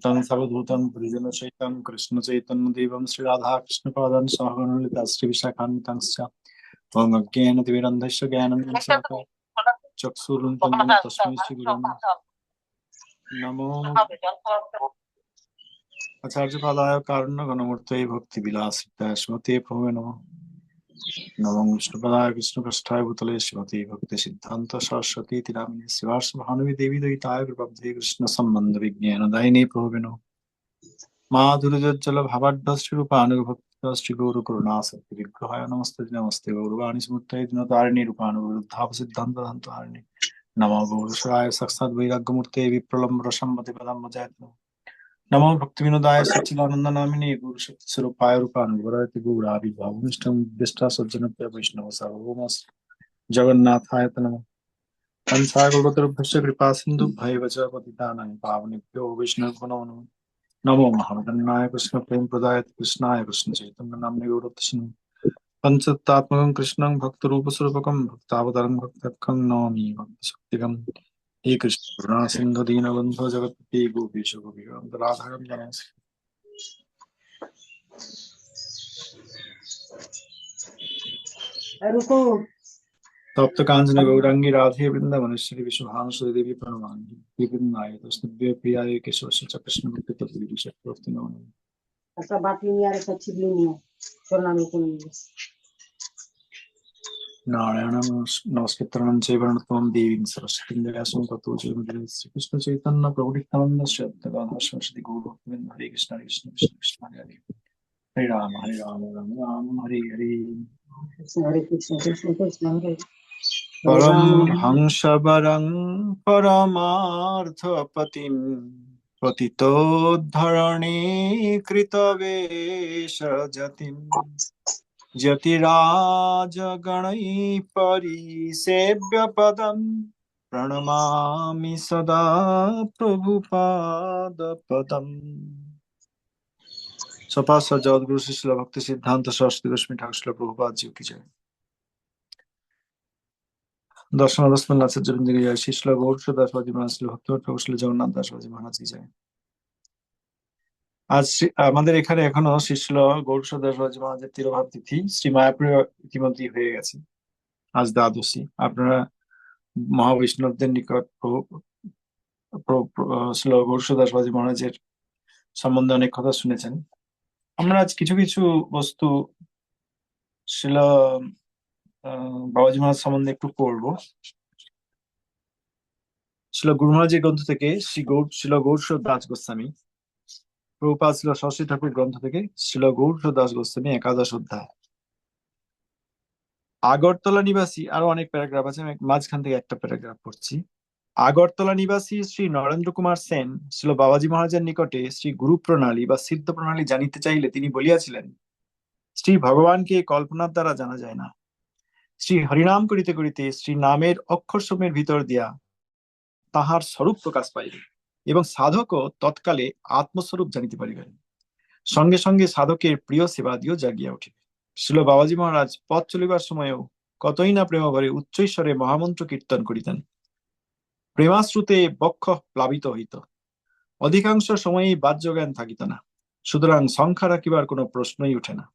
সবধূতম পরিজন চৈতম কৃষ্ণ চৈতন্য দেবম শ্রী রাধা কৃষ্ণ পাদান সহগণলিতা শ্রী বিশাখান্বিতাংশ ওম অজ্ঞান তিবিরন্ধস্য জ্ঞানম চক্ষুরুন্তম তস্मै শ্রী গুরুম নমো বিষ্ণুপদায় কৃষ্ণপৃষ্ঠায় ভূতলে শ্রীমতী ভক্তি সিদ্ধান্ত সরস্বতী তিরামিনী শ্রীবাস ভানুবী দেবী দয়িতায় কৃপাব্ধে কৃষ্ণ সম্বন্ধ বিজ্ঞান দায়িনী প্রভু নম মা দুর্যোজ্জল ভাবাঢ্য শ্রীরূপানুভক্ত শ্রী গৌর করুণা সত্য বিগ্রহায় নমস্তে নমস্তে গৌরবাণী সমুত্তয় দিনতারিণী রূপানুবৃদ্ধাপ সিদ্ধান্ত ধান্তহারিণী। নমো গৌরসরায় সাক্ষাৎ বৈরাগ্যমূর্তে বিপ্রলম্ব সম্মতি পদম জয় नमो भक्ति विनोदाय सचिदानन्द नामिनी गुरु शक्ति स्वरूपाय रूपानुग्रहति गुरुराभि विष्टा सज्जनप्य वैष्णव सर्वोमस जगन्नाथाय तनम संसार गुरुतर भस्य कृपा सिन्धु भाई वचा पतितानं पावनि प्यो विष्णु गुणोनु नमो महावदनाय कृष्ण प्रेम प्रदाय कृष्णाय कृष्ण चैतन्य नामे गुरुतसिं पञ्चतात्मकं कृष्णं भक्त भक्तावतारं स्वरूपकं भक्तावतरं भक्तकं नमामि भक्ति शक्तिगं हे कृष्ण सिंधु दीन बंधु जगत गोपी राधा तप्त कांचन गौरांगी राधे वृंदावनेश्वरी विश्वानुसुरी देवी प्रणवांगी कृष्ण ऐसा बात नहीं सच्ची भी नहीं है। నారాయణం నమస్కృతం చేయబడినత్వం దేవిని సరస్వతి వ్యాసం తత్వ శ్రీకృష్ణ చైతన్య ప్రభుత్వానంద శ్రద్ధగా సరస్వతి గౌరవత్వం హరే కృష్ణ హరే కృష్ణ కృష్ణ కృష్ణ హరే హరే హరే రామ హరే రామ రామ రామ హరే హరే పరం హంసవరం పరమార్థపతిం పతితోద్ధరణీ కృతవేష జతిం कृष्ण कृष्ण कृष्ण हरे পরম হংসবরং পরমার্থপতিম পতিতোদ্ধরণী কৃতবেশ যতিম যতিরাজগণৈ পরিসেব্য পদম প্রণমামি সদা প্রভুপাদ পদম সপা জগৎগুরু শিশিল ভক্তি সিদ্ধান্ত সরস্বতী রশ্মি ঠাকুর শিল প্রভুপাদ জিউ কি জয় দর্শন রসমান নাচের জন্য জয় শিশল গৌর দাস বাজি মহারাজ ছিল ভক্ত ঠাকুর শিল জগন্নাথ দাস বাজি মহারাজ কি জয় আজ আমাদের এখানে এখনও শিশল গৌর দাস বাজি মহারাজের তিরোভাব তিথি শ্রী মায়াপুরে ইতিমধ্যেই হয়ে গেছে। আজ দ্বাদশী। আপনারা মহাবৈষ্ণবদের নিকট প্রভু প্র- প্র- শ্রী গৌর দাস মহারাজের সম্বন্ধে অনেক কথা শুনেছেন। আমরা আজ কিছু কিছু বস্তু শিল বাবাজি মহারাজ সম্বন্ধে একটু পড়ব। শিল গুরু মহারাজের গ্রন্থ থেকে শ্রী গৌর, শিল গৌর দাস গোস্বামী প্রভুপাদ ছিল সরস্বতী ঠাকুর গ্রন্থ থেকে শিল গৌর দাস গোস্বামী একাদশ অধ্যায়। আগরতলা নিবাসী, আরও অনেক প্যারাগ্রাফ আছে মাঝখান থেকে একটা প্যারাগ্রাফ পড়ছি। আগরতলা নিবাসী শ্রী নরেন্দ্র কুমার সেন ছিল বাবাজি মহারাজের নিকটে শ্রী গুরু প্রণালী বা সিদ্ধ প্রণালী জানিতে চাইলে তিনি বলিয়াছিলেন, শ্রী ভগবানকে কল্পনার দ্বারা জানা যায় না। শ্রী হরিনাম করিতে করিতে শ্রী নামের অক্ষর সমূহের ভিতর দিয়া তাহার স্বরূপ প্রকাশ পাইবে। এবং সাধকও তৎকালে আত্মস্বরূপ জানিতে পারিবেন। সঙ্গে সঙ্গে সাধকের প্রিয় সেবাদিও জাগিয়া উঠিবে। শিল বাবাজি মহারাজ পথ চলিবার সময়ও কতই না প্রেম ভরে উচ্চৈস্বরে মহামন্ত্র কীর্তন করিতেন। প্রেমাশ্রুতে বক্ষ প্লাবিত হইত। অধিকাংশ সময়ই বাহ্যজ্ঞান থাকিত না। সুতরাং সংখ্যা রাখিবার কোনো প্রশ্নই উঠে না।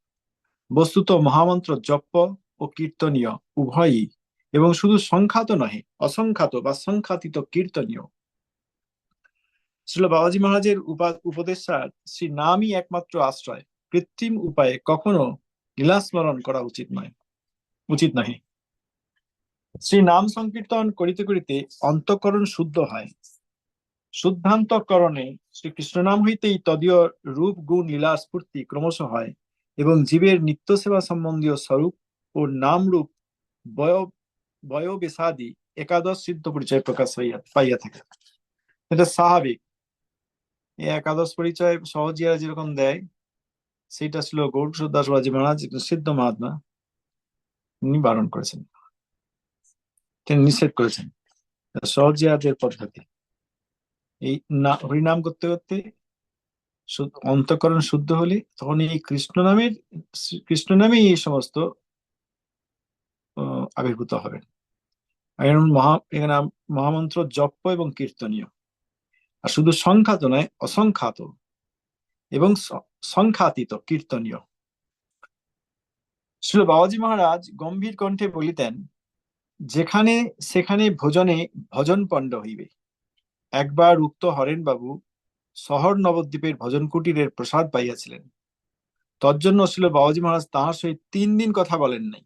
বস্তুত মহামন্ত্র জপ্য ও কীর্তনীয় উভয়ই এবং শুধু সংখ্যাত নহে, অসংখ্যাত বা সংখ্যাতীত কীর্তনীয় শ্রীল বাবাজি মহারাজের উপা- উপদেশার শ্রী নামই একমাত্র আশ্রয়। কৃত্রিম উপায়ে কখনো লীলাস্মরণ করা উচিত নয়, উচিত নহে। শ্রী নাম সংকীর্তন করিতে করিতে অন্তঃকরণ শুদ্ধ হয়। শুদ্ধান্তকরণে শ্রী কৃষ্ণ নাম হইতেই তদীয় রূপ, গুণ, লীলা, স্ফূর্তি ক্রমশ হয় এবং জীবের নিত্য সেবা সম্বন্ধীয় স্বরূপ ও নাম রূপ বয়, বয়োবেশাদি একাদশ সিদ্ধ পরিচয় প্রকাশ হইয়া, পাইয়া থাকে। এটা স্বাভাবিক। এই একাদশ পরিচয় সহজিয়া যেরকম দেয় সেটা ছিল গৌর দাস বাজি মহারাজ সিদ্ধ মহাত্মা, তিনি বারণ করেছেন। তিনি নিষেধ করেছেন। সহজিয়াদের পদ্ধতি। এই না, হরিনাম করতে করতে অন্তঃকরণ শুদ্ধ হলে তখন এই কৃষ্ণ নামের, কৃষ্ণ নামেই এই সমস্ত আবির্ভূত হবেন মহা, এখানে মহামন্ত্র জপ্য এবং কীর্তনীয়। আর শুধু সংখ্যাত নয়, অসংখ্যাত এবং সংখ্যাতীত, কীর্তনীয়। শ্রীল বাবাজি মহারাজ গম্ভীর কণ্ঠে বলিতেন, যেখানে সেখানে ভোজনে ভজন পণ্ড হইবে। একবার উক্ত হরেন বাবু শহর নবদ্বীপের ভজন কুটিরের প্রসাদ পাইয়াছিলেন। তজ্জন্য ছিল বাবাজি মহারাজ তাহার সহিত তিন দিন কথা বলেন নাই।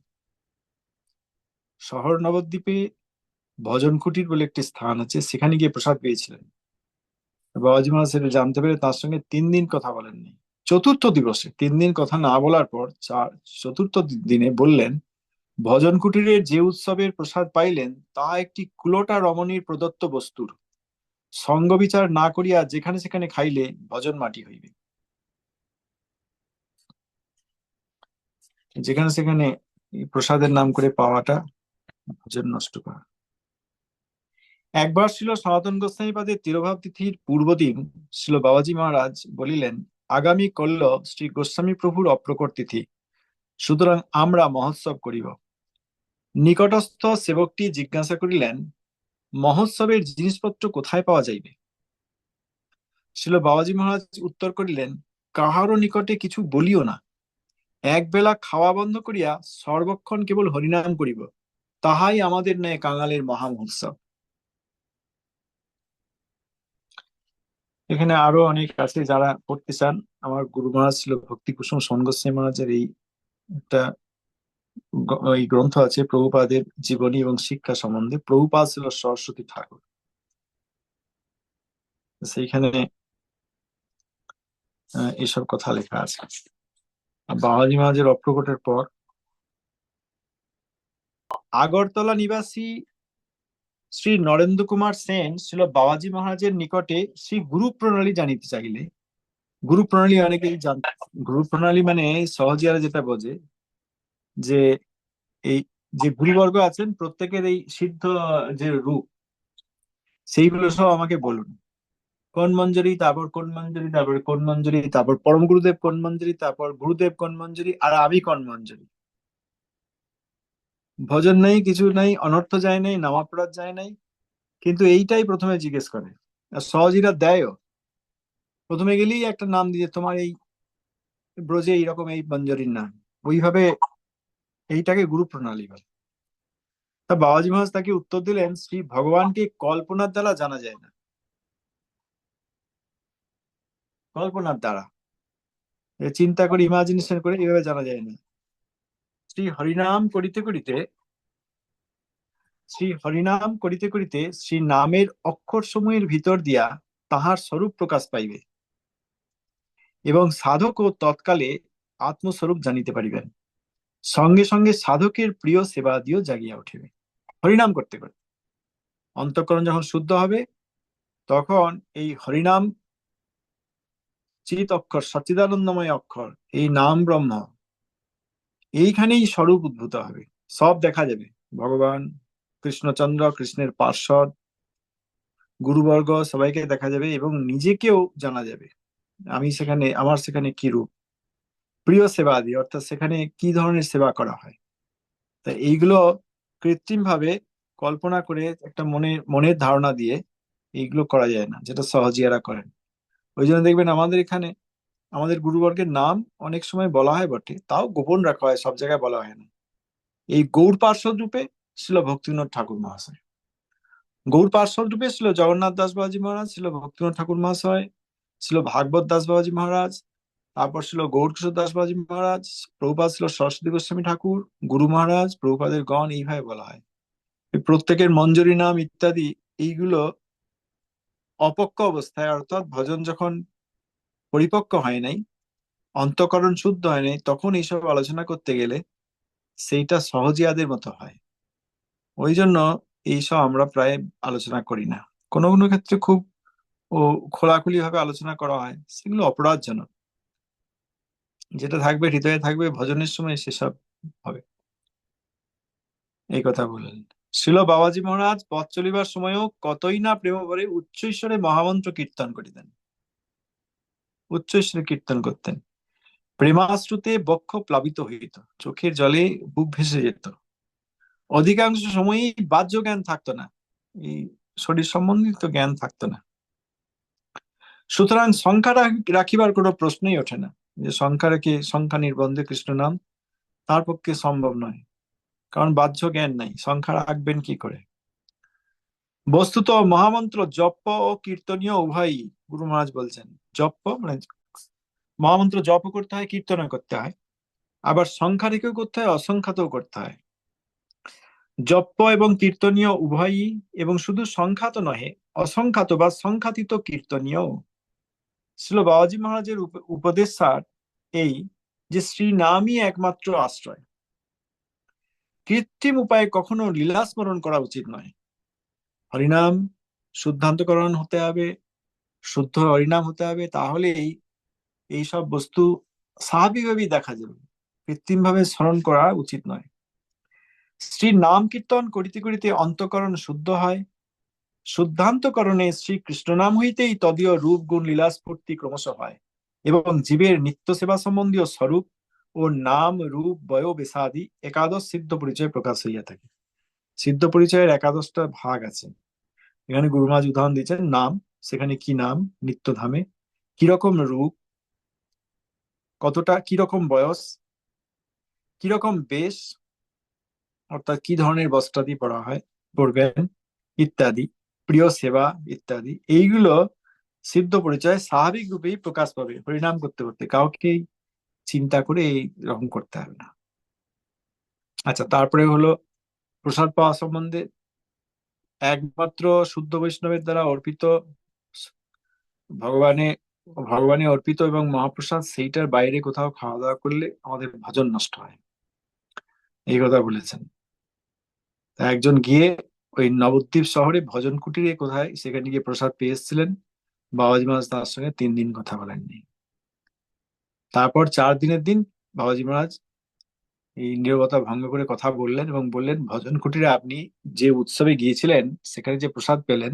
শহর নবদ্বীপে ভজন কুটির বলে একটি স্থান আছে, সেখানে গিয়ে প্রসাদ পেয়েছিলেন। সেটা জানতে পেরে তার সঙ্গে তিন দিন কথা বলেননি। চতুর্থ দিবসে, তিন দিন কথা না বলার পর চতুর্থ দিনে বললেন, ভজন কুটিরের যে উৎসবের প্রসাদ পাইলেন, তা একটি কুলোটা রমণীর প্রদত্ত বস্তুর। সঙ্গ বিচার না করিয়া যেখানে সেখানে খাইলে ভজন মাটি হইবে। যেখানে সেখানে প্রসাদের নাম করে পাওয়াটা ভজন নষ্ট করা। একবার ছিল সনাতন গোস্বামীপাদের তিরোভাব তিথির পূর্বদিন, ছিল বাবাজি মহারাজ বলিলেন, আগামী কল্য শ্রী গোস্বামী প্রভুর অপ্রকট তিথি, সুতরাং আমরা মহোৎসব করিব। নিকটস্থ সেবকটি জিজ্ঞাসা করিলেন, মহোৎসবের জিনিসপত্র কোথায় পাওয়া যাইবে? ছিল বাবাজি মহারাজ উত্তর করিলেন, কাহারও নিকটে কিছু বলিও না। এক বেলা খাওয়া বন্ধ করিয়া সর্বক্ষণ কেবল হরিনাম করিব। তাহাই আমাদের ন্যায় কাঙালের মহা মহোৎসব। এখানে আরও অনেক আছে যারা পড়তে চান। আমার গুরু মহারাজ ছিল ভক্তি কুসুম সনগোস্বামী মহারাজের এই একটা এই গ্রন্থ আছে, প্রভুপাদের জীবনী এবং শিক্ষা সম্বন্ধে। প্রভুপাদ ছিল সরস্বতী ঠাকুর। সেইখানে এসব কথা লেখা আছে। বাবাজি মহারাজের অপ্রকটের পর আগরতলা নিবাসী শ্রী নরেন্দ্র কুমার সেন ছিল বাবাজি মহারাজের নিকটে শ্রী গুরু প্রণালী জানিতে চাইলে গুরু প্রণালী অনেকেই জান, গুরু প্রণালী মানে সহজিয়ারা যেটা বোঝে যে এই যে গুরুবর্গ আছেন, প্রত্যেকের এই সিদ্ধ যে রূপ, সেইগুলো সব আমাকে বলুন। কোন মঞ্জুরি, তারপর কোন মঞ্জুরি, তারপর কোন মঞ্জুরি, তারপর পরম গুরুদেব কোন মঞ্জুরি, তারপর গুরুদেব কোন মঞ্জুরি, আর আমি কোন মঞ্জুরি? ভজন নেই, কিছু নেই, অনর্থ যায় নাই নামাপরাধ যায় নাই। কিন্তু এইটাই প্রথমে জিজ্ঞেস করে। আর সহজিরা দেয়ও। প্রথমে গেলেই একটা নাম দিয়ে, তোমার এই ব্রজে এইরকম এই মঞ্জুরির নাম। ওইভাবে এইটাকে গুরু প্রণালী বলে। তা বাবাজি মহাজ তাকে উত্তর দিলেন, শ্রী ভগবানকে কল্পনার দ্বারা জানা যায় না। কল্পনার দ্বারা। চিন্তা করে, ইমাজিনেশন করে এভাবে জানা যায় না। শ্রী হরিনাম করিতে করিতে, শ্রী হরিনাম করিতে করিতে শ্রী নামের অক্ষর সমূহের ভিতর দিয়া তাহার স্বরূপ প্রকাশ পাইবে এবং সাধকও তৎকালে আত্মস্বরূপ জানিতে পারিবেন। সঙ্গে সঙ্গে সাধকের প্রিয় সেবা দিয়েও জাগিয়া উঠিবে। হরিনাম করতে করতে। অন্তঃকরণ যখন শুদ্ধ হবে, তখন এই হরিনাম চিত অক্ষর, সচ্চিদানন্দময় অক্ষর, এই নাম ব্রহ্ম এইখানেই স্বরূপ উদ্ভূত হবে। সব দেখা যাবে। ভগবান, কৃষ্ণচন্দ্র, কৃষ্ণের পার্শ্বদ, গুরুবর্গ, সবাইকে দেখা যাবে এবং নিজেকেও জানা যাবে। আমি সেখানে, আমার সেখানে কি রূপ? প্রিয় সেবা আদি অর্থাৎ সেখানে কি ধরনের সেবা করা হয়? তা এইগুলো কৃত্রিম ভাবে কল্পনা করে একটা মনে, মনের ধারণা দিয়ে এইগুলো করা যায় না, যেটা সহজিয়ারা করেন। ওই জন্য দেখবেন আমাদের এখানে আমাদের গুরুবর্গের নাম অনেক সময় বলা হয় বটে, তাও গোপন রাখা হয়, সব জায়গায় বলা হয় না। এই গৌর পার্শ্বদ রূপে ছিল ভক্তিনাথ ঠাকুর মহাশয়। গৌর পার্শ্বদ রূপে ছিল জগন্নাথ দাস বাবাজি মহারাজ, ছিল ভক্তিবিনোদ ঠাকুর মহাশয়, ছিল ভাগবত দাস বাবাজি মহারাজ, তারপর ছিল গৌরকিশোর দাস বাবাজি মহারাজ, প্রভুপাদ ছিল সরস্বতী গোস্বামী ঠাকুর, গুরু মহারাজ, প্রভুপাদের গণ এইভাবে বলা হয়। প্রত্যেকের মঞ্জুরি নাম ইত্যাদি, এইগুলো অপক্ষ অবস্থায়, অর্থাৎ ভজন যখন পরিপক্ক হয় নাই, অন্তঃকরণ শুদ্ধ হয় নাই, তখন এইসব আলোচনা করতে গেলে সেইটা সহজিয়াদের মতো হয়। ওই জন্য এইসব আমরা প্রায় আলোচনা করি না। কোনো কোনো ক্ষেত্রে খুব ও খোলাখুলি ভাবে আলোচনা করা হয়, সেগুলো অপরাধজনক। যেটা থাকবে হৃদয়ে থাকবে, ভজনের সময় সেসব হবে। এই কথা বললেন। শিল বাবাজি মহারাজ, পথ চলিবার সময়ও কতই না প্রেম ভরে উচ্চ ঈশ্বরে মহামন্ত্র কীর্তন করিতেন। উচ্চ ঈশ্বরে কীর্তন করতেন। প্রেমাশ্রুতে বক্ষ প্লাবিত হইত, চোখের জলে বুক ভেসে যেত। অধিকাংশ সময়ই বাহ্য জ্ঞান থাকতো না, এই শরীর সম্বন্ধিত জ্ঞান থাকতো না। সুতরাং সংখ্যা রাখিবার কোনো প্রশ্নই ওঠে না, যে সংখ্যা রেখে সংখ্যা নির্বন্ধে কৃষ্ণ নাম, তার পক্ষে সম্ভব নয়, কারণ বাহ্য জ্ঞান নাই, সংখ্যা রাখবেন কি করে? বস্তুত মহামন্ত্র জপ ও কীর্তনীয় উভয়ই গুরু মহারাজ বলছেন জপ মানে মহামন্ত্র জপ করতে হয় কীর্তন করতে হয়। আবার সংখ্যা রেখেও করতে হয়, অসংখ্যাতেও করতে হয়। জপ্প এবং কীর্তনীয় উভয়ই, এবং শুধু সংখ্যাত নহে, অসংখ্যাত বা সংখ্যাতীত কীর্তনীয়। ছিল বাবাজি মহারাজের উপ- উপদেশ সার এই যে শ্রী নামই একমাত্র আশ্রয়। কৃত্রিম উপায়ে কখনো লীলা স্মরণ করা উচিত নয়। হরিনাম, শুদ্ধান্তকরণ হতে হবে শুদ্ধ হরিনাম হতে হবে, তাহলেই এইসব বস্তু স্বাভাবিকভাবেই দেখা যাবে। কৃত্রিম ভাবে স্মরণ করা উচিত নয়। শ্রী নাম কীর্তন করিতে করিতে অন্তকরণ শুদ্ধ হয়। শুদ্ধান্তকরণে শ্রী কৃষ্ণ নাম হইতেই তদীয় রূপ গুণ লীলা স্ফূর্তি ক্রমশ হয় এবং জীবের নিত্য সেবা সম্বন্ধীয় স্বরূপ ও নাম, রূপ, বয় বেসাদি একাদশ সিদ্ধ পরিচয় প্রকাশ হইয়া থাকে। সিদ্ধ পরিচয়ের একাদশটা ভাগ আছে। এখানে গুরুমাজ উদাহরণ দিয়েছেন, নাম সেখানে কি নাম? নিত্যধামে। কীরকম রূপ? কতটা, কীরকম বয়স? কীরকম বেশ? অর্থাৎ কি ধরনের বস্ত্রাদি পড়া হয়? পড়বেন ইত্যাদি, প্রিয় সেবা, ইত্যাদি। এইগুলো সিদ্ধ পরিচয় স্বাভাবিক রূপেই প্রকাশ পাবে, পরিণাম করতে করতে। কাউকেই চিন্তা করে এই রকম করতে হবে না। আচ্ছা তারপরে হলো প্রসাদ পাওয়া সম্বন্ধে। একমাত্র শুদ্ধ বৈষ্ণবের দ্বারা অর্পিত ভগবানে ভগবানে অর্পিত এবং মহাপ্রসাদ, সেইটার বাইরে কোথাও খাওয়া দাওয়া করলে আমাদের ভজন নষ্ট হয়। এই কথা বলেছেন। তা একজন গিয়ে ওই নবদ্বীপ শহরে ভজন কুটিরে কোথায়, সেখানে গিয়ে প্রসাদ পেয়ে এসেছিলেন। বাবাজি মহারাজ তার সঙ্গে তিন দিন কথা বলেননি। তারপর চার দিনের দিন বাবাজি মহারাজ এই নীরবতা ভঙ্গ করে কথা বললেন এবং বললেন, ভজন কুটিরে আপনি যে উৎসবে গিয়েছিলেন, সেখানে যে প্রসাদ পেলেন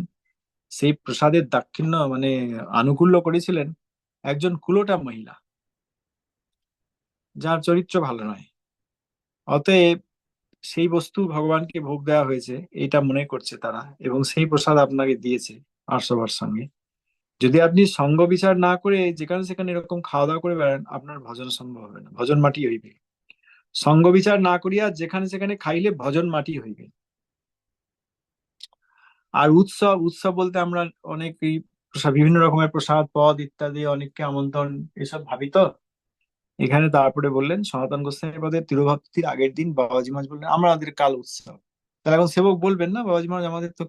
সেই প্রসাদের দাক্ষিণ্য মানে আনুকূল্য করেছিলেন একজন কুলোটা মহিলা। যার চরিত্র ভালো নয়। অতএব সেই বস্তু ভগবানকে ভোগ দেওয়া হয়েছে এটা মনে করছে তারা এবং সেই প্রসাদ আপনাকে দিয়েছে আরসবার সঙ্গে। যদি আপনি সঙ্গ বিচার না করে যেখানে সেখানে এরকম খাওয়া দাওয়া করে বেড়ান, আপনার ভজন সম্ভব হবে না, ভজন মাটি হইবে। সঙ্গ বিচার না করিয়া যেখানে সেখানে খাইলে ভজন মাটি হইবে। আর উৎসব উৎসব বলতে আমরা অনেক এই প্রসাদ, বিভিন্ন রকমের প্রসাদ, পদ ইত্যাদি, অনেককে আমন্ত্রণ এসব ভাবি তো। এখানে তারপরে বললেন, সনাতন গোস্বামী পদের তিরুভক্তির আগের দিন বাবাজি মহারাজ বললেন, আমাদের কাল উৎসব। তাহলে এখন সেবক বলবেন না? বাবাজি মহারাজ, আমাদের তো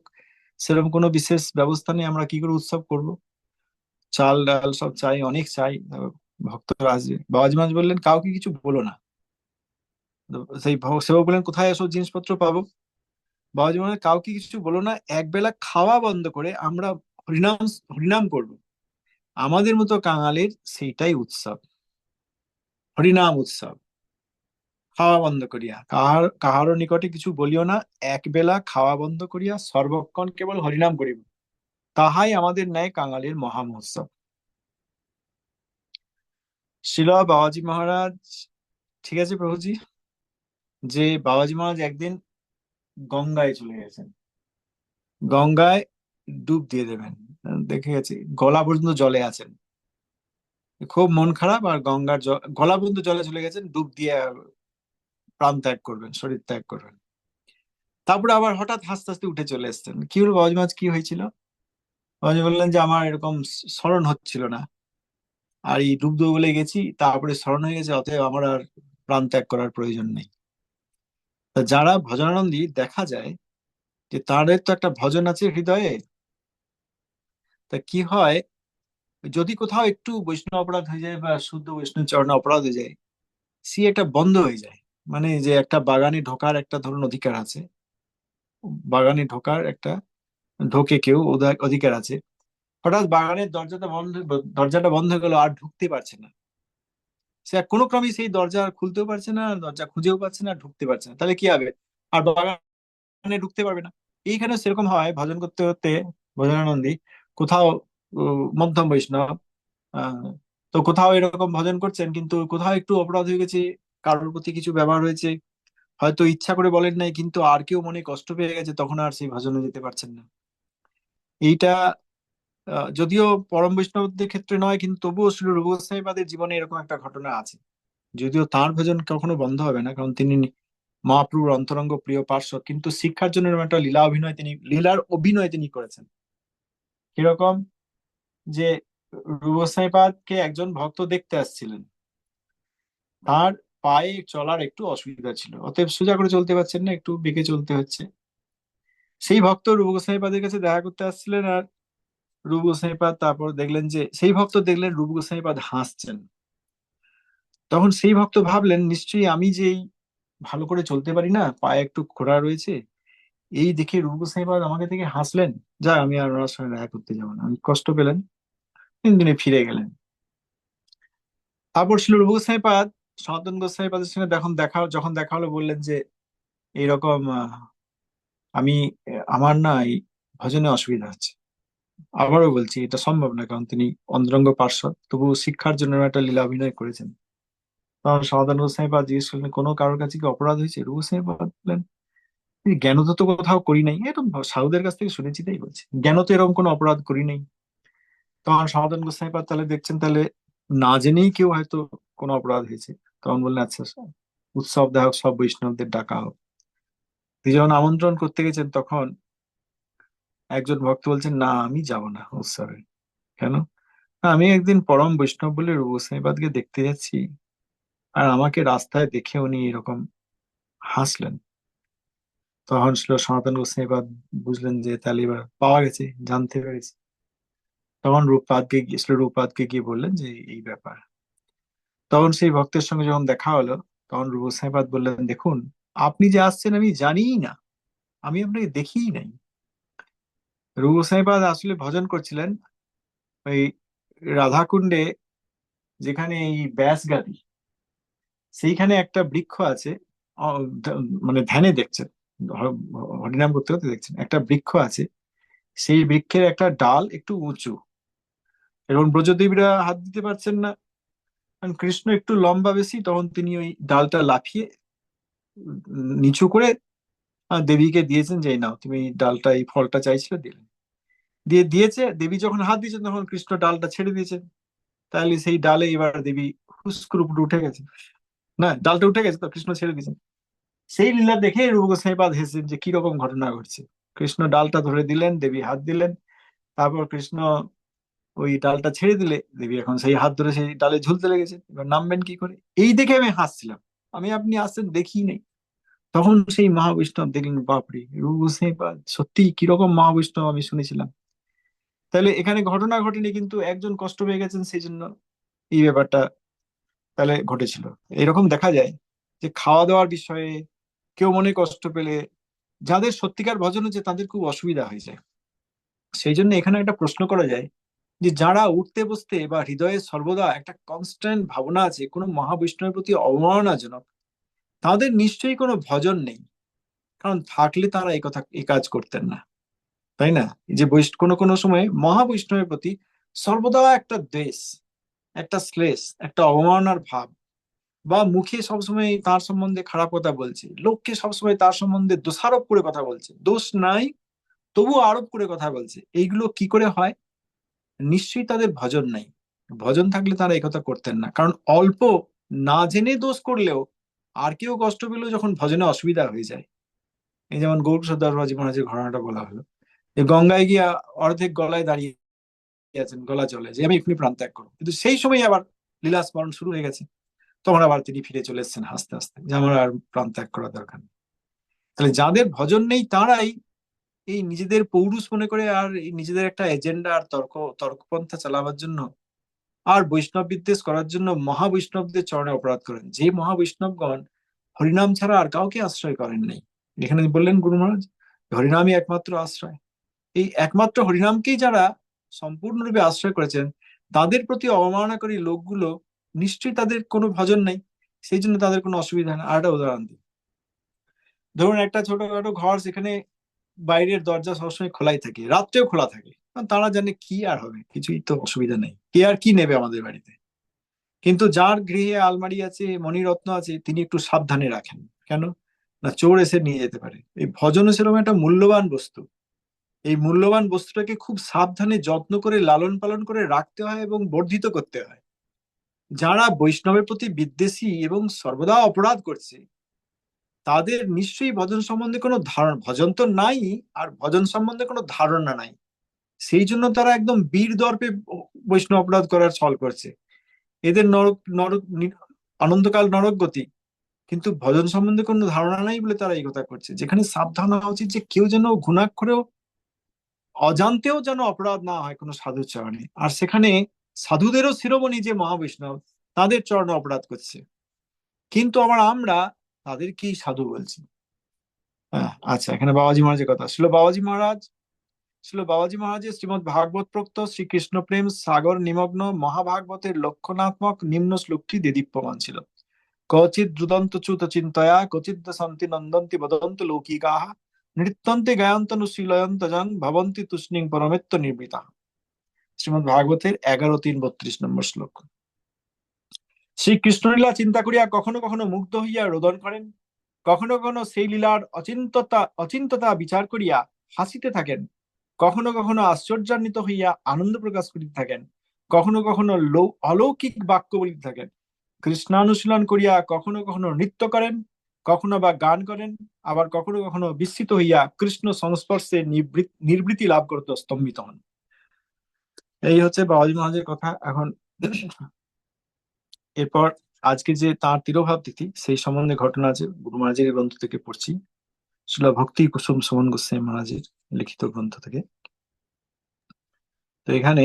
সেরকম কোনো বিশেষ ব্যবস্থা নেই, আমরা কি করে উৎসব করব? চাল, ডাল সব চাই, অনেক চাই ভক্তরা আসবে। বাবাজি মহারাজ বললেন, কাউকে কিছু বলো না। সেই সেবক বললেন, কোথায় এসব জিনিসপত্র পাবো? বাবাজি মহারাজ কাউকে কিছু বলো না একবেলা খাওয়া বন্ধ করে আমরা হরিনাম হরিনাম করব। আমাদের মতো কাঙালের সেইটাই উৎসব। হরিনাম উৎসব। খাওয়া বন্ধ করিয়া। কাহার, কাহারও নিকটে কিছু বলিও না একবেলা খাওয়া বন্ধ করিয়া সর্বক্ষণ কেবল হরিনাম করিব। তাহাই আমাদের ন্যায় কাঙালির মহা মহোৎসব। শিল বাবাজি মহারাজ, ঠিক আছে প্রভুজি? যে বাবাজি মহারাজ একদিন গঙ্গায় চলে গেছেন। গঙ্গায় ডুব দিয়ে দেবেন। দেখে গেছি, গলা পর্যন্ত জলে আছেন। খুব মন খারাপ আর গঙ্গার গলা পর্যন্ত জলে চলে গেছেন, ডুব দিয়ে প্রাণ ত্যাগ করবেন, শরীর ত্যাগ করবেন। তারপরে আবার হঠাৎ হাসতে হাসতে উঠে চলে এসছেন। কি হলো বাবাজি মহারাজ, কি হয়েছিল? বাবাজি বললেন যে, আমার এরকম স্মরণ হচ্ছিল না। আর এই ডুব দেবো বলে গেছি, তারপরে স্মরণ হয়ে গেছে, অতএব আমার আর প্রাণ ত্যাগ করার প্রয়োজন নেই। তা যারা ভজনানন্দী দেখা যায় যে তাদের তো একটা ভজন আছে হৃদয়ে, তা কি হয়? যদি কোথাও একটু বৈষ্ণব অপরাধ হয়ে যায় বা শুদ্ধ বৈষ্ণব চরণে অপরাধ হয়ে যায়, সে একটা বন্ধ হয়ে যায়। মানে যে একটা বাগানে ঢোকার একটা ধরুন অধিকার আছে, বাগানে ঢোকার একটা, ঢোকে কেউ অধিকার আছে। হঠাৎ বাগানের দরজাটা বন্ধ দরজাটা বন্ধ হয়ে গেল, আর ঢুকতে পারছে না। সে কোনো ক্রমেই সেই দরজা খুলতেও পারছে না, দরজা খুঁজেও পাচ্ছে না, ঢুকতে পারছে না। তাহলে কি হবে? আর বাগানে ঢুকতে পারবে না। এইখানে সেরকম হয়, ভজন করতে করতে ভজনানন্দী কোথাও মধ্যম বৈষ্ণব তো কোথাও এরকম ভজন করছেন কিন্তু কোথাও একটু অপরাধ হয়ে গেছে, কারোর প্রতি কিছু ব্যবহার হয়েছে। হয়তো ইচ্ছা করে বলেন নাই, কিন্তু আর কেউ মনে কষ্ট পেয়ে গেছে, তখন আর সেই ভজনে যেতে পারছেন না। এইটা যদিও পরম বৈষ্ণবদের ক্ষেত্রে নয়, কিন্তু তবুও শ্রী গোস্বামীপাদের জীবনে এরকম একটা ঘটনা আছে। যদিও তার ভজন কখনো বন্ধ হবে না, কারণ তিনি মহাপ্রভুর অন্তরঙ্গ প্রিয় পার্শ্ব, কিন্তু শিক্ষার জন্য একটা লীলা অভিনয় তিনি, লীলার অভিনয় তিনি করেছেন। কীরকম? যে রূপ গোস্বামীপাদকে একজন ভক্ত দেখতে আসছিলেন। তার পায়ে চলার একটু অসুবিধা ছিল। অতএব সোজা করে চলতে পারছেন না, একটু বেঁকে চলতে হচ্ছে। সেই ভক্ত রূপ গোস্বামীপাদের কাছে দেখা করতে আসছিলেন আর রূপ গোস্বামীপাদ তারপর দেখলেন যে, সেই ভক্ত দেখলেন রূপ গোস্বামীপাদ হাসছেন। তখন সেই ভক্ত ভাবলেন, নিশ্চয়ই আমি যেই ভালো করে চলতে পারি না, পায়ে একটু খোড়া রয়েছে, এই দেখে রূপ গোস্বামীপাদ আমাকে থেকে হাসলেন যা আমি আর ওনার সঙ্গে দেখা করতে যাব না। আমি কষ্ট পেলেন, তিন দিনে ফিরে গেলেন। তারপর ছিল রূপ গোস্বামীপাদ সনাতন গোস্বামীপাদের সঙ্গে যখন দেখা যখন দেখা হলো বললেন যে, এইরকম আমি, আমার না এই ভজনে অসুবিধা হচ্ছে। আবারও বলছি, এটা সম্ভব না, কারণ তিনি অন্তরঙ্গ পার্শ্বদ। তবু শিক্ষার জন্য একটা লীলা অভিনয় করেছেন। তখন সমাধান গোস্বামীপাদ জিজ্ঞেস করলেন, কোনো কারোর কাছে কি অপরাধ হয়েছে? রূপ গোস্বামীপাদ বললেন, "এই জ্ঞান তো তো কোথাও করি নাই। এরকম সাধুদের কাছ থেকে শুনেছি, তাই বলছি। জ্ঞান তো এরকম কোনো অপরাধ করি নাই। তখন সমাধান গোস্বামীপাদ তাহলে দেখছেন, তাহলে না জেনেই কেউ হয়তো কোনো অপরাধ হয়েছে। তখন বললেন আচ্ছা উৎসব দেখ সব বৈষ্ণবদের ডাকা হোক। তিনি যখন আমন্ত্রণ করতে গেছেন, তখন একজন ভক্ত বলছেন না আমি যাব না। উৎসবে কেন? "না, আমি একদিন পরম বৈষ্ণব বলে রূপ গোস্বামীপাদকে দেখতে যাচ্ছি আর আমাকে রাস্তায় দেখে উনি এরকম হাসলেন। তখন ছিল সনাতন গোস্বামীপাদ বুঝলেন যে তাহলে এবার পাওয়া গেছে জানতে পেরেছি। তখন রূপপাদকে গিয়ে ছিল রূপপাদকে গিয়ে বললেন যে এই ব্যাপার। তখন সেই ভক্তের সঙ্গে যখন দেখা হলো তখন গোস্বামীপাদ বললেন দেখুন আপনি যে আসছেন আমি জানিই না। আমি আপনাকে দেখিই নাই। রূপ গোস্বামীপাদ আসলে ভজন করছিলেন। ওই রাধাকুণ্ডে যেখানে এই ব্যাসগাদি সেইখানে একটা বৃক্ষ আছে মানে ধ্যানে দেখছেন হরিনাম করতে করতে দেখছেন, একটা বৃক্ষ আছে, সেই বৃক্ষের একটা ডাল একটু উঁচু। এবং ব্রজদেবীরা হাত দিতে পারছেন না, কারণ কৃষ্ণ একটু লম্বা বেশি, তখন তিনি ওই ডালটা লাফিয়ে নিচু করে দেবীকে দিয়েছেন যে নাও, তুমি ডালটা, এই ফলটা চাইছিলে দিলেন দিয়ে দিয়েছে, দেবী যখন হাত দিয়েছেন তখন কৃষ্ণ ডালটা ছেড়ে দিয়েছেন তাহলে সেই ডালে এবার দেবী হুস্কুর উঠে গেছে। না, ডালটা উঠে গেছে, তো কৃষ্ণ ছেড়ে দিয়েছেন সেই লীলা দেখে রূপ গোস্বামীপাদ হেসেন যে কীরকম ঘটনা ঘটছে? কৃষ্ণ ডালটা ধরে দিলেন, দেবী হাত দিলেন। তারপর কৃষ্ণ ওই ডালটা ছেড়ে দিলে, দেবী এখন সেই হাত ধরে সেই ডালে ঝুলতে লেগেছে। এবার নামবেন কি করে? এই দেখে আমি হাসছিলাম। আমি, আপনি আসছেন দেখি নেই। তখন সেই মহাবৈষ্ণব দেখলেন, বাপরে রূপ সত্যি কীরকম মহাবৈষ্ণব আমি শুনেছিলাম। তাহলে এখানে ঘটনা ঘটেনি, কিন্তু একজন কষ্ট পেয়ে গেছেন সেই জন্য এই ব্যাপারটা তাহলে ঘটেছিল। এরকম দেখা যায় যে খাওয়া দাওয়ার বিষয়ে কেউ মনে কষ্ট পেলে যাদের সত্যিকার ভজন হচ্ছে তাদের খুব অসুবিধা হয়ে যায়। সেই জন্য এখানে একটা প্রশ্ন করা যায় যে যারা উঠতে বসতে বা হৃদয়ে সর্বদা একটা কনস্ট্যান্ট ভাবনা আছে, কোনো মহাবৈষ্ণবের প্রতি অবমাননাজনক তাদের নিশ্চয়ই কোনো ভজন নেই। কারণ থাকলে তারা এই কথা এই কাজ করতেন না। তাই না? যে বৈষ্ণ কোনো কোনো সময় মহাবৈষ্ণবের প্রতি সর্বদা একটা দ্বেষ একটা শ্লেষ, একটা অবমাননার ভাব বা মুখে সবসময় তার সম্বন্ধে খারাপ কথা বলছে, লোককে সবসময় তার সম্বন্ধে দোষারোপ করে কথা বলছে, দোষ নাই তবু আরোপ করে কথা বলছে, এইগুলো কি করে হয়? নিশ্চয়ই তাদের ভজন নাই। ভজন থাকলে তারা এই কথা করতেন না। কারণ অল্প না জেনে দোষ করলেও আর কেউ কষ্ট পেলেও যখন ভজনে অসুবিধা হয়ে যায়, এই যেমন গৌর সর্দার রাজি মহারাজের ঘটনাটা বলা হলো, যে গঙ্গায় গিয়া অর্ধেক গলায় দাঁড়িয়ে আছেন, গলা চলে যে আমি এক্ষুনি প্রাণ ত্যাগ করব। কিন্তু সেই সময় আবার লীলা স্মরণ শুরু হয়ে গেছে। তখন আবার তিনি ফিরে চলে এসেছেন হাসতে হাসতে, যে আমার আর প্রাণ ত্যাগ করা দরকার নেই। তাহলে যাদের ভজন নেই তারাই এই নিজেদের পৌরুষ মনে করে আর নিজেদের একটা এজেন্ডা আর তর্ক, তর্কপন্থা চালাবার জন্য আর বৈষ্ণব বিদ্বেষ করার জন্য মহাবৈষ্ণবদের চরণে অপরাধ করেন। যে মহাবৈষ্ণবগণ হরিনাম ছাড়া আর কাউকে আশ্রয় করেন নাই। এখানে বললেন গুরু মহারাজ হরিনামই একমাত্র আশ্রয়। এই একমাত্র হরিনামকেই যারা সম্পূর্ণরূপে আশ্রয় করেছেন, তাদের প্রতি অবমাননাকারী লোকগুলো নিশ্চয়ই তাদের কোনো ভজন নাই। সেই জন্য তাদের কোনো অসুবিধা নেই। আর একটা উদাহরণ দিই। ধরুন একটা ছোটখাটো ঘর সেখানে বাইরের দরজা সবসময় খোলাই থাকে, রাত্রেও খোলা থাকে। তারা জানে কি আর হবে, কিছুই তো অসুবিধা নেই। কে আর কি নেবে আমাদের বাড়িতে? কিন্তু যার গৃহে আলমারি আছে, মণিরত্ন আছে, তিনি একটু সাবধানে রাখেন। কেন? না, চোর এসে নিয়ে যেতে পারে। এই ভজনও সেরকম একটা মূল্যবান বস্তু। এই মূল্যবান বস্তুটাকে খুব সাবধানে, যত্ন করে, লালন পালন করে রাখতে হয় এবং বর্ধিত করতে হয়। যারা বৈষ্ণবের প্রতি বিদ্বেষী এবং সর্বদা অপরাধ করছে, তাদের নিশ্চয়ই ভজন সম্বন্ধে কোনো ধারণা, ভজন তো নাই, আর ভজন সম্বন্ধে কোনো ধারণা নাই। সেই জন্য তারা একদম বীর দর্পে বৈষ্ণব অপরাধ করার ছল করছে। এদের নরক নরক অনন্তকাল নরক গতি। কিন্তু ভজন সম্বন্ধে কোনো ধারণা নাই বলে তারা এই কথা করছে। যেখানে সাবধান হওয়া উচিত যে কেউ যেন ঘুণাক্ষরেও অজান্তেও যেন অপরাধ না হয় কোনো সাধুর চরণে। আর সেখানে সাধুদেরও শিরোমণি যে মহাবৈষ্ণব, তাদের চরণে অপরাধ করছে। কিন্তু আবার আমরা তাদেরকেই সাধু বলছি। আচ্ছা এখানে বাবাজি মহারাজের কথা। ছিল বাবাজি মহারাজ ছিল বাবাজি মহারাজের শ্রীমদ ভাগবত প্রক্ত শ্রীকৃষ্ণ প্রেম সাগর নিমগ্ন, মহাভাগবতের লক্ষণাত্মক নিম্ন শ্লোকটি দেদীপ্যমান ছিল। কচিৎ দ্রুদন্ত চ্যুত চিন্তয়া, কচিৎ সন্তি নন্দন্তি বদন্ত লৌকিকাহ নৃত্যন্তে গায়ন্তনুশীলয়ন্ত জন ভবন্তি তুষ্ণিং পরমেত্য নির্বৃতা শ্রীমদ ভাগবতের এগারো, তিন, বত্রিশ নম্বর শ্লোক। শ্রী কৃষ্ণলীলা চিন্তা করিয়া কখনো কখনো মুগ্ধ হইয়া রোদন করেন। কখনো কখনো সেই লীলার অচিন্ততা অচিন্ততা বিচার করিয়া হাসিতে থাকেন। কখনো কখনো আশ্চর্যান্বিত হইয়া আনন্দ প্রকাশ করিতে থাকেন। কখনো কখনো অলৌকিক বাক্য বলিতে থাকেন। কৃষ্ণানুশীলন করিয়া কখনো কখনো নৃত্য করেন, কখনো বা গান করেন, আবার কখনো কখনো বিস্মিত হইয়া কৃষ্ণ সংস্পর্শে নিবৃত- নির্বৃতি লাভ করতে স্তম্ভিত হন। এই হচ্ছে বাবাজি মহারাজের কথা। এখন এরপর আজকে যে তার তিরোভাব তিথি, সেই সম্বন্ধে ঘটনা আছে। গুরু মহারাজের গ্রন্থ থেকে পড়ছি। শিলা ভক্তি কুসুম সুমন গোস্বামী মহারাজের। লিখিত গ্রন্থ থেকে। তো এখানে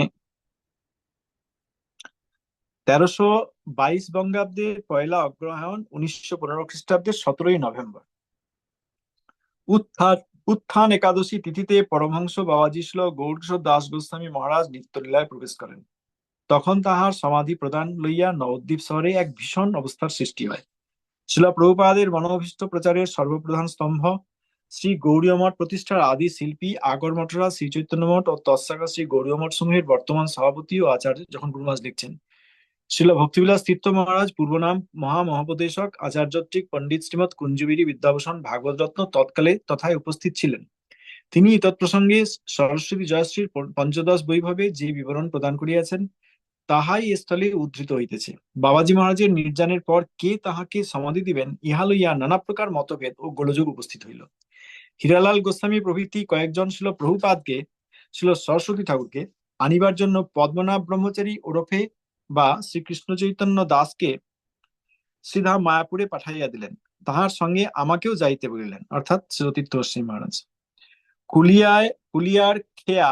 তেরোশো বাইশ বঙ্গাব্দের পয়লা অগ্রহায়ণ উনিশশো পনেরো খ্রিস্টাব্দের সতেরোই নভেম্বর। উত্থান একাদশী তিথিতে পরমহংস বাবাজি শ্ল গৌরকিশোর দাস গোস্বামী মহারাজ নিত্যলীলায় প্রবেশ করেন। তখন তাহার সমাধি প্রদান লইয়া নবদ্বীপ শহরে এক ভীষণ অবস্থার সৃষ্টি হয়। শিলা প্রভুপাদের মনোভীষ্ট প্রচারের সর্বপ্রধান স্তম্ভ শ্রী গৌরীয় মঠ প্রতিষ্ঠার আদি শিল্পী আগর মঠরা শ্রী চৈতন্য মঠ ও তৎসাকা শ্রী গৌরীয় মঠ সমূহের বর্তমান সভাপতি ও আচার্য যখন গুরুমাস লিখছেন। শিল ভক্তিবিলাস তীর্থ মহারাজ পূর্বনাম মহা মহাপদেশক আচার্যত্রিক পণ্ডিত শ্রীমৎ কুঞ্জবীরী বিদ্যাভূষণ ভাগবত রত্ন তৎকালে তথায় উপস্থিত ছিলেন। তিনি তৎপ্রসঙ্গে সরস্বতী জয়শ্রীর পঞ্চদশ বৈভবে যে বিবরণ প্রদান করিয়াছেন, তাহাই স্থলে উদ্ধৃত হইতেছে। বাবাজি মহারাজের নির্যানের পর কে তাহাকে সমাধি দিবেন, ইহা লইয়া নানা প্রকার মতভেদ ও গোলযোগ উপস্থিত হইল। হীরালাল গোস্বামী প্রভৃতি কয়েকজন ছিল প্রভুপাদকে, ছিল সরস্বতী ঠাকুরকে আনিবার জন্য পদ্মনাভ ব্রহ্মচারী ওরফে বা শ্রীকৃষ্ণ চৈতন্য দাসকে সিধা মায়াপুরে পাঠাইয়া দিলেন। তাহার সঙ্গে আমাকেও যাইতে বলিলেন, অর্থাৎ শ্রীতীর্থ শ্রী মহারাজ। কুলিয়ায় কুলিয়ার খেয়া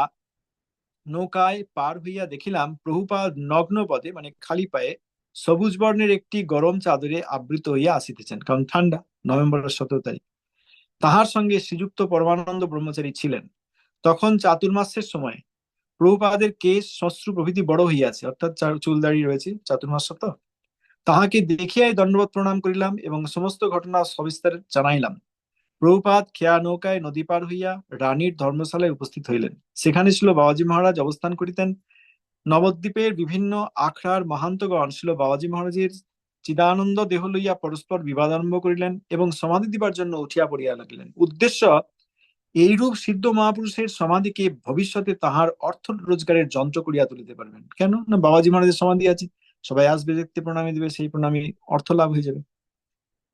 নৌকায় পার হইয়া দেখিলাম প্রভুপাদ নগ্ন পদে মানে খালি পায়ে, সবুজ বর্ণের একটি গরম চাদরে আবৃত হইয়া আসিতেছেন, কারণ ঠান্ডা, নভেম্বরের সতেরো তারিখ। তাহার সঙ্গে শ্রীযুক্ত পরমানন্দ ব্রহ্মচারী ছিলেন। তখন চাতুর্মাসের সময় প্রভুপাদের কেশ শ্মশ্রু প্রভৃতি বড় হইয়াছে, অর্থাৎ চুল দাঁড়িয়ে রয়েছে, চাতুর্মাস তো তাহাকে দেখিয়াই দণ্ডবত প্রণাম করিলাম এবং সমস্ত ঘটনা সবিস্তারে জানাইলাম। প্রভুপাদ খেয়া নৌকায় নদী পার হইয়া রানীর ধর্মশালায় উপস্থিত হইলেন। সেখানে ছিল বাবাজি মহারাজ অবস্থান করিতেন। নবদ্বীপের বিভিন্ন আখড়ার মহান্তগণ ছিল বাবাজি মহারাজের চিদানন্দ দেহ লইয়া পরস্পর বিবাদ আরম্ভ করিলেন এবং সমাধি দিবার জন্য উঠিয়া পড়িয়া লাগিলেন। উদ্দেশ্য, এইরূপ সিদ্ধ মহাপুরুষের সমাধিকে ভবিষ্যতে তাহার অর্থ রোজগারের যন্ত্র করিয়া তুলিতে পারবেন। কেন? না, বাবাজি মহারাজের সমাধি আছে। সবাই আসবে দেখতে প্রণামী দিবে, সেই প্রণামী অর্থ লাভ হয়ে যাবে।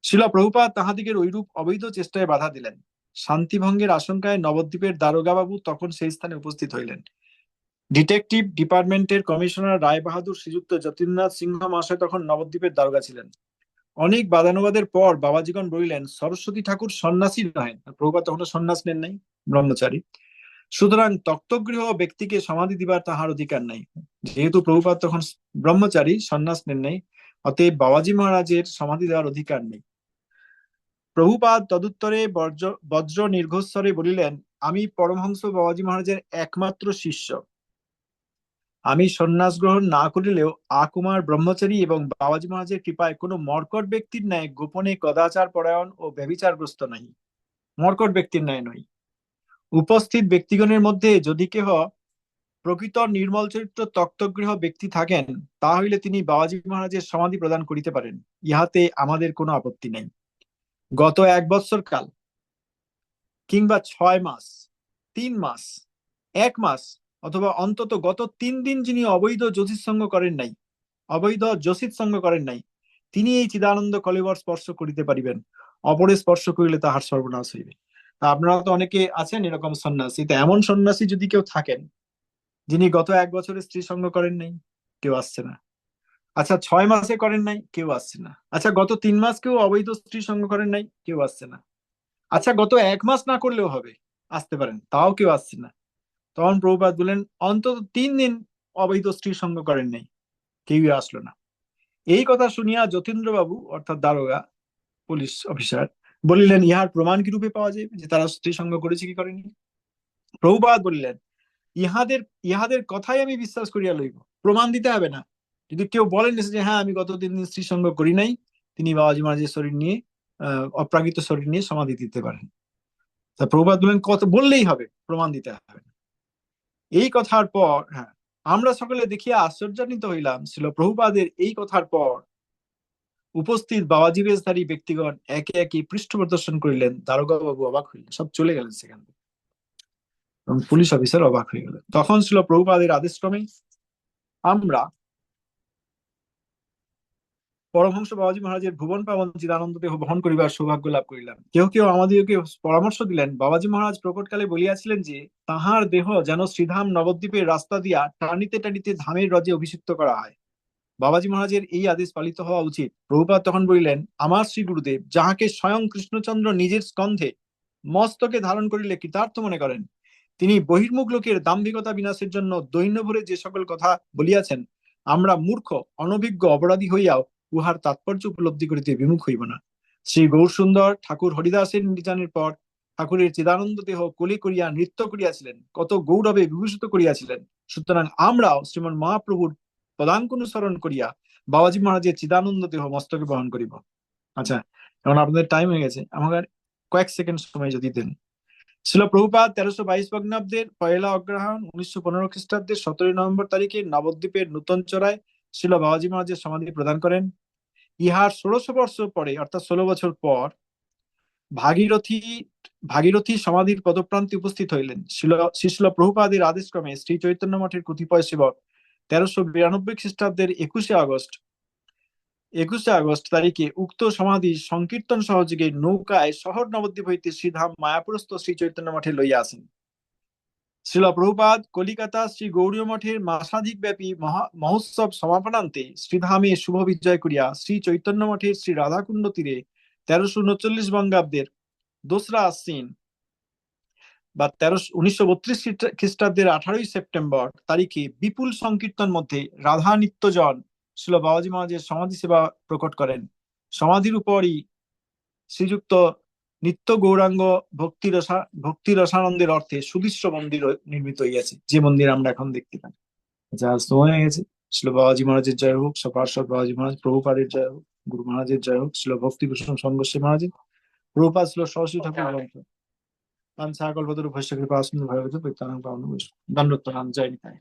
শিলা প্রভুপাদ তাহাদিগের ঐরূপ অবৈধ চেষ্টায় বাধা দিলেন। শান্তিভঙ্গের আশঙ্কায় নবদ্বীপের দারোগাবাবু তখন সেই স্থানে উপস্থিত হইলেন। ডিটেকটিভ ডিপার্টমেন্টের কমিশনার রায় বাহাদুর শ্রীযুক্ত যতীন্দ্রনাথ সিংহ মহাশয় তখন নবদ্বীপের দারোগা ছিলেন। অনেক বাদানুবাদের পর বাবাজীগণ বলিলেন, সরস্বতী ঠাকুর সন্ন্যাসী নহেন। প্রভুপাদ তখন সন্ন্যাস নেন নাই, ব্রহ্মচারী। সুতরাং তক্তগৃহ ব্যক্তিকে সমাধি দিবার তাহার অধিকার নাই। যেহেতু প্রভুপাত তখন ব্রহ্মচারী, সন্ন্যাস নেন নাই, অতএব বাবাজি মহারাজের সমাধি দেওয়ার অধিকার নেই। প্রভুপাদ তদুত্তরে বজ্র বজ্র নির্ঘোস্বরে বলিলেন, আমি পরমহংস বাবাজি মহারাজের একমাত্র শিষ্য। আমি সন্ন্যাস গ্রহণ না করিলেও আকুমার ব্রহ্মচারী এবং বাবাজি মহারাজের কৃপায় কোনো মর্কট ব্যক্তির ন্যায় গোপনে কদাচার পরায়ণ ও ব্যভিচারগ্রস্ত নাই মর্কট ব্যক্তির ন্যায় নই উপস্থিত ব্যক্তিগণের মধ্যে যদি কেহ প্রকৃত নির্মল চরিত্র তক্তগৃহ ব্যক্তি থাকেন, তা হইলে তিনি বাবাজি মহারাজের সমাধি প্রদান করিতে পারেন, ইহাতে আমাদের কোনো আপত্তি নাই। গত এক বৎসর কাল কিংবা ছয় মাস, তিন মাস, এক মাস অথবা অন্তত গত তিন দিন যিনি অবৈধ জ্যোতিষ সঙ্গ করেন নাই, অবৈধ জ্যোতিষ সঙ্গ করেন নাই, তিনি এই চিদানন্দ কলেবর স্পর্শ করিতে পারিবেন। অপরে স্পর্শ করিলে তাহার সর্বনাশ হইবে। তা আপনারা তো অনেকে আছেন এরকম সন্ন্যাসী, তা এমন সন্ন্যাসী যদি কেউ থাকেন, যিনি গত এক বছরে স্ত্রী সঙ্গ করেন নাই, কেউ আসছে না। আচ্ছা ছয় মাসে করেন নাই, কেউ আসছে না। আচ্ছা গত তিন মাস কেউ অবৈধ স্ত্রী সঙ্গ করেন নাই, কেউ আসছে না। আচ্ছা গত এক মাস না করলেও হবে, আসতে পারেন, তাও কেউ আসছে না। তখন প্রভুপাত বললেন অন্তত তিন দিন অবৈধ স্ত্রী সঙ্গ করেন নাই, কেউই আসলো না। এই কথা শুনিয়া যতীন্দ্রবাবু, অর্থাৎ দারোগা, পুলিশ অফিসার, বলিলেন, ইহার প্রমাণ কি রূপে পাওয়া যাবে যে তারা স্ত্রী সঙ্গ করেছে কি করেনি? প্রভুপাত বলিলেন, ইহাদের ইহাদের কথাই আমি বিশ্বাস করিয়া লইব, প্রমাণ দিতে হবে না। যদি কেউ বলেন যে হ্যাঁ আমি গত তিন দিন স্ত্রী সঙ্গ করি নাই, তিনি বাবাজি মহারাজের শরীর নিয়ে অপ্রাকৃত শরীর নিয়ে সমাধি দিতে পারেন। তা প্রভুপাত বললেন কত, বললেই হবে, প্রমাণ দিতে হবে না। এই কথার পর হ্যাঁ আমরা সকলে দেখিয়া আশ্চর্যান্বিত হইলাম। ছিল প্রভুপাদের এই কথার পর উপস্থিত বাবাজি বেশধারী ব্যক্তিগণ একে একে পৃষ্ঠ প্রদর্শন করিলেন। দারোগা বাবু অবাক হইলেন। সব চলে গেলেন সেখান থেকে। পুলিশ অফিসার অবাক হয়ে গেলেন। তখন ছিল প্রভুপাদের আদেশক্রমে আমরা পরমহংস বাবাজি মহারাজের ভুবন পাবন চিদানন্দ দেহ বহন করিবার সৌভাগ্য লাভ করিলাম। কেউ কেউ আমাদিগকে পরামর্শ দিলেন, বাবাজি মহারাজ প্রকটকালে বলিয়াছিলেন যে, তাহার দেহ যেন শ্রীধাম নবদ্বীপের রাস্তা দিয়া টানিতে টানিতে ধামের রজে অভিষিক্ত করা হয়। বাবাজি মহারাজের এই আদেশ পালিত হওয়া উচিত। প্রভুপাত তখন বলিলেন, আমার শ্রী গুরুদেব, যাহাকে স্বয়ং কৃষ্ণচন্দ্র নিজের স্কন্ধে মস্তকে ধারণ করিলে কৃতার্থ মনে করেন, তিনি বহির্মুখ লোকের দাম্ভিকতা বিনাশের জন্য দৈন্য ভরে যে সকল কথা বলিয়াছেন, আমরা মূর্খ, অনভিজ্ঞ, অপরাধী হইয়াও উহার তাৎপর্য উপলব্ধি করিতে বিমুখ হইব না। শ্রী গৌরসুন্দর ঠাকুর হরিদাসের নির্যানের পর ঠাকুরের চিদানন্দ দেহ কলি করিয়া নৃত্য করিয়াছিলেন, কত গৌরবে বিভূষিত করিয়াছিলেন। সুতরাং আমরাও শ্রীমন মহাপ্রভুর পদাঙ্ক অনুসরণ করিয়া বাবাজি মহারাজের চিদানন্দ দেহ মস্তকে বহন করিব। আচ্ছা এখন আপনাদের টাইম হয়ে গেছে। আমাকে কয়েক সেকেন্ড সময় যদি দেন। ছিল প্রভুপাত তেরোশো বাইশ ভগ্নাব্দের পয়লা অগ্রহায়ণ উনিশশো পনেরো খ্রিস্টাব্দের সতেরোই নভেম্বর তারিখে নবদ্বীপের নূতন চড়ায় ছিল বাবাজি মহারাজের সমাধি প্রদান করেন। ইহার ষোলশ বর্ষ পরে, অর্থাৎ ষোলো বছর পর, ভাগীরথী ভাগীরথী সমাধির পদপ্রান্তে উপস্থিত হইলেন। শিল শিশল প্রভুপাদের আদেশক্রমে শ্রী চৈতন্য মঠের কতিপয় সেবক তেরোশো বিরানব্বই খ্রিস্টাব্দের একুশে আগস্ট একুশে আগস্ট তারিখে উক্ত সমাধি সংকীর্তন সহযোগে নৌকায় শহর নবদ্বীপ হইতে শ্রীধাম মায়াপুরস্থ শ্রী চৈতন্য মঠে লইয়া আসেন। শ্রীল প্রভুপাদ, কলিকাতা শ্রী গৌরীয় মঠের মাসাধিক ব্যাপী মহা, মহোৎসব সমাপনান্তে শ্রীধামে শুভ বিজয় করিয়া শ্রী চৈতন্য মঠের শ্রী রাধাকুণ্ড তীরে তেরোশো উনচল্লিশ বঙ্গাব্দের দোসরা আশ্বিন বা তেরোশো, উনিশশো বত্রিশ খ্রিস্টাব্দের আঠারোই সেপ্টেম্বর তারিখে বিপুল সংকীর্তন মধ্যে রাধা নিত্যজন শিল বাবাজি মহারাজের সমাধি সেবা প্রকট করেন। সমাধির উপরই শ্রীযুক্ত নিত্য গৌরাঙ্গ ভক্তি রসা ভক্তি রসানন্দের অর্থে সুদৃশ্য মন্দির নির্মিত হইয়াছে। যে মন্দির আমরা এখন দেখতে পাই। যা সময় হয়ে গেছে শিল বাবাজি মহারাজের জয় হোক সপার্শ্বর বাবাজি মহারাজ প্রভুপাদের জয় হোক গুরু মহারাজের জয় হোক শিল ভক্তি ভূষণ সংঘর্ষে মহারাজের প্রভুপাদ ছিল সরস্বতী ঠাকুর গ্রন্থ পান সাকল্পতরু ভৈশ্য কৃপা আসন ভগবত বৈতানাং পাবন দণ্ডত্ব নাম জয় নিতাই.